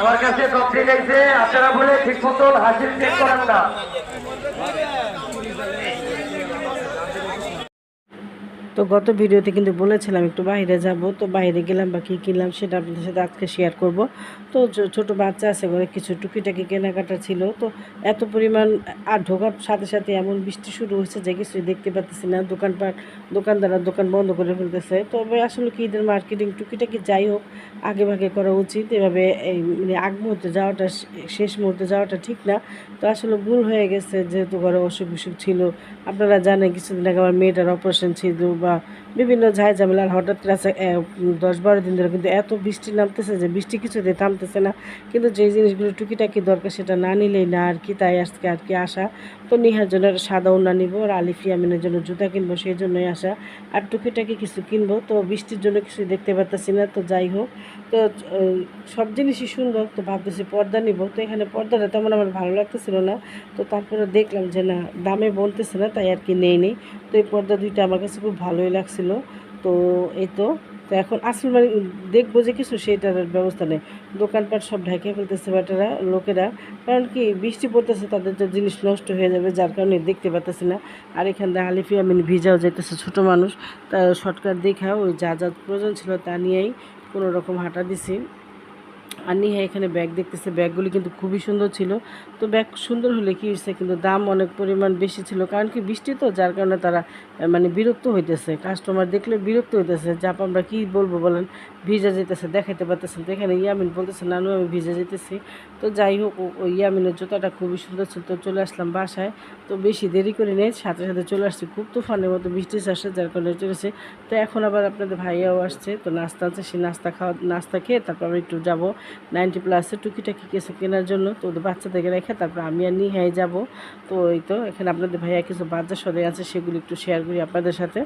আমার কাছে কমপ্লেন আছে আপনারা বলে ঠিক মতন হাসিল চেক করেন না। তো গত ভিডিওতে কিন্তু বলেছিলাম, একটু বাইরে যাব। তো বাইরে গেলাম বা কী কিনলাম সেটা আপনাদের সাথে আজকে শেয়ার করব। তো ছোট বাচ্চা আছে ঘরে কিছু টুকিটাকি কেনাকাটা ছিল। তো এত পরিমাণ, আর ঢোকার সাথে সাথে এমন বৃষ্টি শুরু হয়েছে যে কিছুই দেখতে পাচ্ছি না। দোকানপাট, দোকানদাররা দোকান বন্ধ করে ফেলতেছে। তবে আসলে কি ঈদের মার্কেটিং টুকিটাকি যাই হোক, আগে ভাগে করা উচিত। এভাবে এই মানে আগ মুহূর্তে যাওয়াটা শেষ মুহূর্তে যাওয়াটা ঠিক না। তো আসলে ভুল হয়ে গেছে, যেহেতু ঘরে অসুখ বিসুখ ছিল। আপনারা জানেন কিছুদিন আগে আমার মেয়েটার অপারেশন ছিল বা বিভিন্ন ঝাই ঝামেলা আর হঠাৎ করে দশ বারো দিন ধরে কিন্তু এত বৃষ্টি নামতেছে যে বৃষ্টি কিছুতে থামতেছে না। কিন্তু যেই জিনিসগুলো টুকিটাকি দরকার সেটা না নিলেই না, আর কি তাই আজকে, আর কি আসা তো নিহার জন্য সাদা উন্না নিব আর আলিফি আমিনের জন্য জুতা কিনবো, সেই জন্যই আসা আর টুকিটাকি কিছু কিনবো, তো বৃষ্টির জন্য কিছু দেখতে পারতেছি না, তো যাই হোক। তো সব জিনিসই সুন্দর, তো ভাবতেছি পর্দা নিব। তো এখানে পর্দাটা তেমন আমার ভালো লাগতেছিল না। তো তারপরে দেখলাম যে না, দামে বলতেছে না, তাই আর কি নেই নেই। তো এই পর্দা দুইটা আমার কাছে খুব ভালোই লাগছিল। তো এই তো এখন আসল মানে দেখব যে কিছু সেটার ব্যবস্থা নেই। দোকানপাট সব ঢেকে ফেলতেছে বেটারা, লোকেরা। কারণ কি, বৃষ্টি পড়তেছে, তাদের তো জিনিস নষ্ট হয়ে যাবে, যার কারণে দেখতে পাচ্তেছি না। আর এখান থেকে আলিফি আমিন ভিজাও যেতেছে ছোটো মানুষ। তা শর্টকাট দেখা, ওই যা যা প্রয়োজন ছিল তা নিয়েই কোনো রকম হাঁটা দিছি। আর নিহা এখানে ব্যাগ দেখতেছে। ব্যাগগুলি কিন্তু খুবই সুন্দর ছিল। তো ব্যাগ সুন্দর হলে কি হয়েছে, কিন্তু দাম অনেক পরিমাণ বেশি ছিল। কারণ কি বৃষ্টি তো, যার কারণে তারা মানে বিরক্ত হইতেছে। কাস্টমার দেখলে বিরক্ত হইতেছে যাপ আমরা কী বলব বলেন? ভিজা যেতেছে দেখাইতে পারতেছেন তো। এখানে ইয়ামিন বলতেছে, নানু, আমি ভিজা যেতেছি তো যাই হোক ওই ইয়ামিনের জুতাটা খুবই সুন্দর ছিল, তো চলে আসলাম বাসায়। তো বেশি দেরি করে নেই, সাথে সাথে চলে আসছি। খুব তুফানের মতো বৃষ্টি আসছে, যার কারণে চলেছে। তো এখন আবার আপনাদের ভাইয়াও আসছে, তো নাস্তা আছে সেই নাস্তা খাওয়া, নাস্তা খেয়ে তারপর আমি একটু যাব। নাইনটি প্লাসে টুকিটাকি কিছু কেনার জন্য, তো ওদের বাচ্চাদেরকে রেখে তারপর আমি আর নিহাই যাব। তো ওই তো, এখানে আপনাদের ভাইয়া কিছু বাচ্চা সদে আছে, সেগুলি একটু শেয়ার করি আপনাদের সাথে।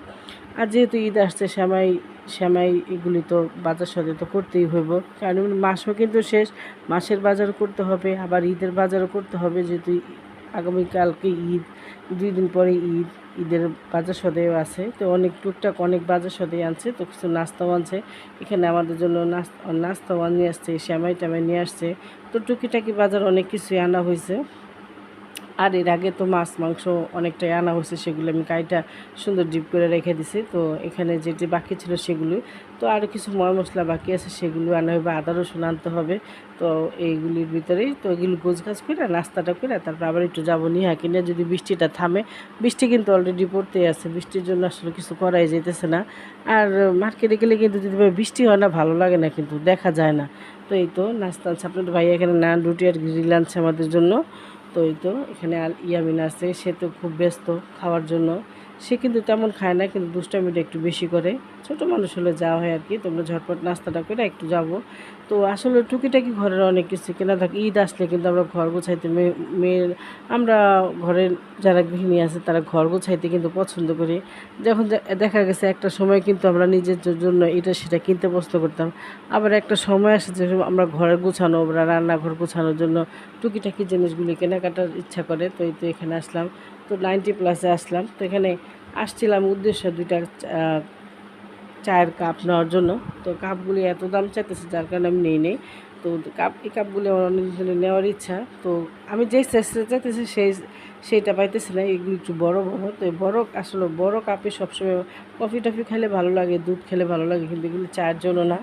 আর যেহেতু ঈদ আসছে শ্যামাই শ্যামাই এগুলি তো বাজার সদে তো করতেই হইব। কারণ মাসও কিন্তু শেষ, মাসের বাজারও করতে হবে, আবার ঈদের বাজারও করতে হবে, যেহেতু আগামীকালকে ঈদ, দুই দিন পরে ঈদ, ঈদের বাজার সদেও আছে। তো অনেক টুকটাক অনেক বাজার সদেই আনছে, তো কিছু নাস্তাও আনছে। এখানে আমাদের জন্য নাস্তা, নাস্তাও নিয়ে আসছে শ্যামাই ট্যামাই নিয়ে আসছে। তো টুকিটাকি বাজার অনেক কিছুই আনা হয়েছে আর এর আগে তো মাছ, মাংস অনেকটাই আনা হয়েছে, সেগুলো আমি কাইটা সুন্দর ডিপ করে রেখে দিছি। তো এখানে যেটি বাকি ছিল সেগুলো, তো আরও কিছু ময় মশলা বাকি আছে, সেগুলো আনা হবে, আদা, রসুন আনতে হবে। তো এইগুলির ভিতরেই তো এগুলো গোছ গাছ করে নাস্তাটা করে তারপর আবার একটু যাব নিহা কিনে যদি বৃষ্টিটা থামে। বৃষ্টি কিন্তু অলরেডি পড়তেই আছে, বৃষ্টির জন্য আসলে কিছু করাই যেতেছে না। আর মার্কেটে গেলে কিন্তু যদি বৃষ্টি হয় না, ভালো লাগে না কিন্তু, দেখা যায় না। তো এই তো, নাস্তা আনছে আপনাদের ভাই, এখানে নান, রুটি আর গ্রিল আনছে আমাদের জন্য। তো তো। এখানে ইয়ামিন আছে সে তো খুব ব্যস্ত খাওয়ার জন্য। সে কিন্তু তেমন খায় না, কিন্তু দুষ্টামিটা একটু বেশি করে। ছোট মানুষ হলে যাওয়া হয় আর কি, তোমরা ঝটপট নাস্তাটা করে একটু যাব। তো আসলে টুকিটাকি ঘরের অনেক কিছু কেনা থাকে। ঈদ আসলে কিন্তু আমরা ঘর গোছাইতে মেয়ে আমরা ঘরের যারা গৃহিণী আছে, তারা ঘর গোছাইতে কিন্তু পছন্দ করি। যখন দেখা গেছে একটা সময় কিন্তু আমরা নিজের জন্য এটা সেটা কিনতে পছন্দ করতাম। আবার একটা সময় আসে যে আমরা ঘরে গোছানো বা রান্নাঘর গোছানোর জন্য টুকিটাকি জিনিসগুলি কেনাকাটার ইচ্ছা করে। তো এই তো এখানে আসলাম। তো নাইনটি প্লাসে আসলাম। তো এখানে আসছিলাম উদ্দেশ্য দুইটা চায়ের কাপ নেওয়ার জন্য। তো কাপগুলি এত দাম চাইতেছে, যার কারণে আমি নেই নেই। তো কাপ, এই কাপগুলি আমার অনেক দিনে নেওয়ার ইচ্ছা। তো আমি যেই সাইজটা চাইতেছি, সেই, সেইটা পাইতেছি না। এগুলো একটু বড় বড়। তো বড়, আসলে বড় কাপে সবসময় কফি টফি খেলে ভালো লাগে, দুধ খেলে ভালো লাগে, কিন্তু এগুলি চায়ের জন্য না।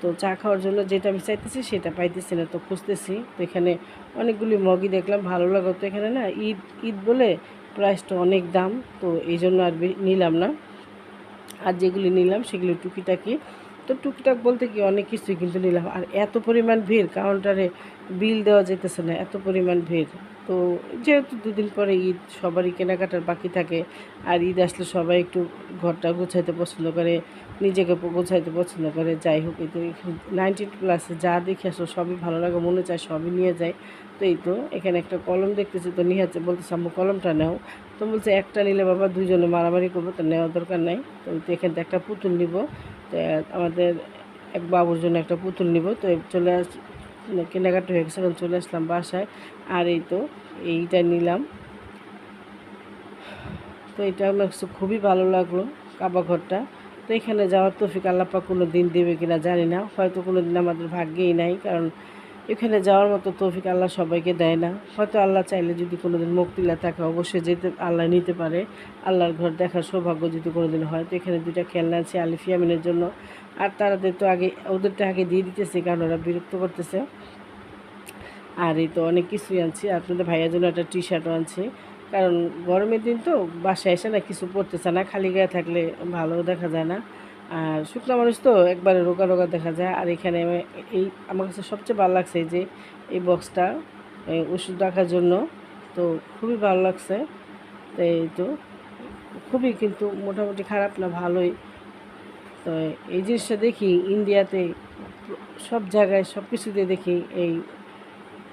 তো চা খাওয়ার জন্য যেটা আমি চাইতেছি, সেটা পাইতেছি না। তো খুঁজতেছি। তো এখানে অনেকগুলি মগি দেখলাম, ভালো লাগো তো এখানে না ঈদ ঈদ বলে প্রাইসটা অনেক দাম, তো এই জন্য আর নিলাম না। আর যেগুলি নিলাম সেগুলি টুকিটাকি। তো টুকিটাক বলতে কি অনেক কিছুই কিন্তু নিলাম। আর এত পরিমাণ ভিড় কাউন্টারে বিল দেওয়া যেতেছে না, এত পরিমাণ ভিড়। তো যেহেতু দুদিন পরে ঈদ, সবারই কেনাকাটার বাকি থাকে, আর ঈদ আসলে সবাই একটু ঘরটা গোছাইতে পছন্দ করে, নিজেকে গোছাইতে পছন্দ করে, যাই হোক, এই তো নাইনটিন প্লাসে যা দেখে আসলে সবই ভালো লাগে, মনে চায় সবই নিয়ে যায়। তো এই তো এখানে একটা কলম দেখতেছি, তো নিহাচ্ছে বলতেছে, আম্মু, কলমটা নেও। তো বলছে, একটা নিলে বাবা দুইজনে মারামারি করব, তো নেওয়ার দরকার নাই। তো এখান থেকে একটা পুতুল নিব, তো আমাদের এক বাবুর জন্য একটা পুতুল নিব, তো চলে আস কেনাকাটা হয়ে গেছে চলে আসলাম বাসায়। আর এই তো, এইটা নিলাম। তো এটা আমার খুবই ভালো লাগল কাবা ঘরটা। তো এখানে যাওয়ার তৌফিক আল্লাপা কোনো দিন দেবে কিনা জানি না। হয়তো কোনো দিন আমাদের ভাগ্যেই নাই, কারণ এখানে যাওয়ার মতো তৌফিক আল্লাহ সবাইকে দেয় না। হয়তো আল্লাহ চাইলে যদি কোনোদিন মুক্তিলা থাকে, অবশ্যই যেতে, আল্লাহ নিতে পারে। আল্লাহর ঘর দেখার সৌভাগ্য যদি কোনোদিন হয়। তো এখানে দুইটা খেলনা আছে আলিফ ইয়ামিনের জন্য। আর তারাদের তো আগে, ওদেরটা আগে দিয়ে দিতেছে, কারণ ওরা বিরক্ত করতেছে। আর এই তো অনেক কিছুই আনছি। আপনাদের ভাইয়ার জন্য একটা টি শার্টও আনছি। কারণ গরমের দিন তো বাসায় এসে না কিছু পরতেছে না, খালি গায়ে থাকলে ভালো দেখা যায় না। আর শুকনো মানুষ তো একবারে রোগা রোগা দেখা যায়। আর এখানে এই, আমার কাছে সবচেয়ে ভালো লাগছে যে এই বক্সটা ওষুধ রাখার জন্য। তো খুবই ভালো লাগছে। এই তো, খুবই কিন্তু মোটামুটি খারাপ না, ভালোই। তো এই জিনিসটা দেখি ইন্ডিয়াতে সব জায়গায় সব কিছুতে দেখি এই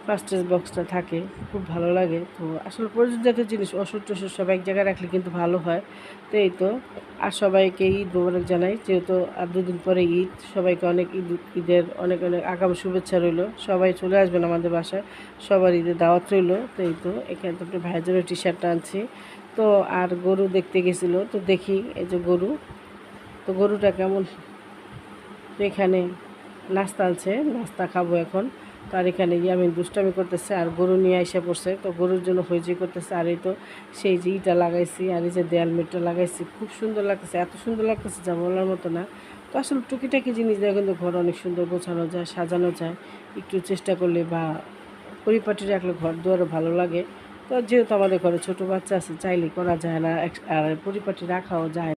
ফাস্টেজ বক্সটা থাকে, খুব ভালো লাগে। তো আসলে প্রয়োজন জাতীয় জিনিস ওষুধ টষুধ সব এক জায়গায় রাখলে কিন্তু ভালো হয়। তো এই তো, আর সবাইকে ঈদ মোবারক জানাই। যেহেতু আর দুদিন পরে ঈদ, সবাইকে অনেক ঈদ, ঈদের অনেক অনেক আগাম শুভেচ্ছা রইল। সবাই চলে আসবেন আমাদের বাসায়। সবার ঈদের দাওয়াত রইল। তো এই তো, এখানে তো একটা ভাইয়ের জন্য টি শার্টটা আনছি। তো আর গরু দেখতে গেছিল। তো দেখি এই যে গরু। তো গরুটা কেমন? এখানে নাস্তা আনছে, নাস্তা খাব এখন। তো আর এখানে গিয়ে আমি দুষ্টামি করতেছে আর গরু নিয়ে এসে পড়ছে। তো গরুর জন্য হইচই করতেছে আর এই তো সেই যে ইটা লাগাইছি আর এই যে দেয়াল মেটটা লাগাইছি। খুব সুন্দর লাগতেছে, এত সুন্দর লাগতেছে যা বলার মতো না। তো আসলে টুকিটাকি জিনিস দিয়ে কিন্তু ঘর অনেক সুন্দর গোছানো যায়, সাজানো যায়। একটু চেষ্টা করলে বা পরিপাটি রাখলে ঘর দুয়ারও ভালো লাগে। তো যেহেতু আমাদের ঘরে ছোটো বাচ্চা আছে, চাইলে করা যায় না আর পরিপাটি রাখাও যায়